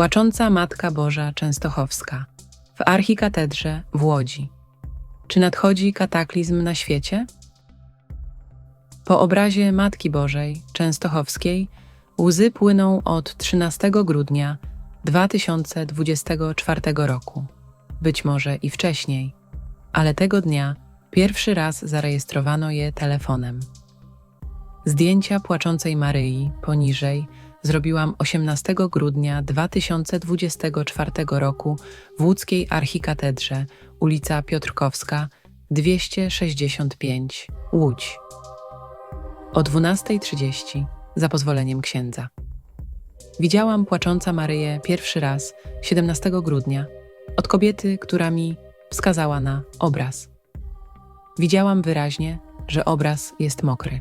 Płacząca Matka Boża Częstochowska w Archikatedrze w Łodzi. Czy nadchodzi kataklizm na świecie? Po obrazie Matki Bożej Częstochowskiej łzy płyną od 13 grudnia 2024 roku. Być może i wcześniej, ale tego dnia pierwszy raz zarejestrowano je telefonem. Zdjęcia płaczącej Maryi poniżej zrobiłam 18 grudnia 2024 roku w łódzkiej archikatedrze, ulica Piotrkowska, 265, Łódź. O 12.30 za pozwoleniem księdza. Widziałam płacząca Maryję pierwszy raz 17 grudnia od kobiety, która mi wskazała na obraz. Widziałam wyraźnie, że obraz jest mokry.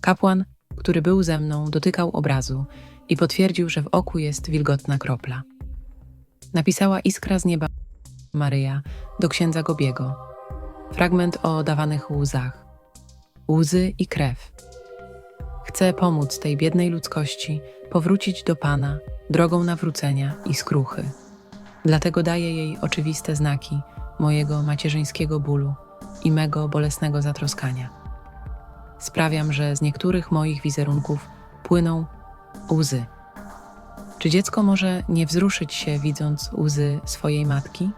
Kapłan, który był ze mną, dotykał obrazu i potwierdził, że w oku jest wilgotna kropla. Napisała iskra z nieba Maryja do księdza Gobiego. Fragment o dawanych łzach. Łzy i krew. Chcę pomóc tej biednej ludzkości powrócić do Pana drogą nawrócenia i skruchy. Dlatego daję jej oczywiste znaki mojego macierzyńskiego bólu i mego bolesnego zatroskania. Sprawiam, że z niektórych moich wizerunków płyną łzy. Czy dziecko może nie wzruszyć się, widząc łzy swojej matki?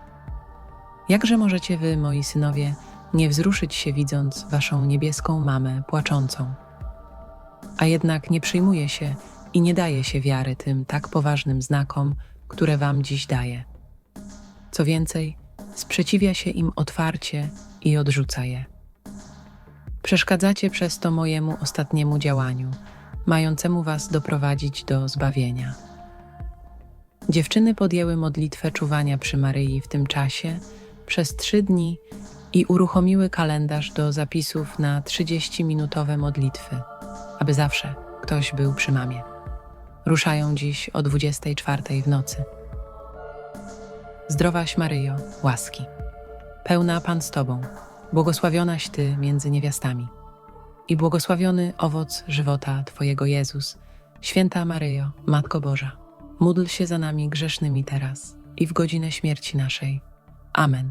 Jakże możecie wy, moi synowie, nie wzruszyć się, widząc waszą niebieską mamę płaczącą? A jednak nie przyjmuje się i nie daje się wiary tym tak poważnym znakom, które wam dziś daję. Co więcej, sprzeciwia się im otwarcie i odrzuca je. Przeszkadzacie przez to mojemu ostatniemu działaniu, mającemu was doprowadzić do zbawienia. Dziewczyny podjęły modlitwę czuwania przy Maryi w tym czasie przez trzy dni i uruchomiły kalendarz do zapisów na 30-minutowe modlitwy, aby zawsze ktoś był przy mamie. Ruszają dziś o 24 w nocy. Zdrowaś Maryjo, łaski, pełna Pan z Tobą, błogosławionaś Ty między niewiastami i błogosławiony owoc żywota Twojego Jezus. Święta Maryjo, Matko Boża, módl się za nami grzesznymi teraz i w godzinę śmierci naszej. Amen.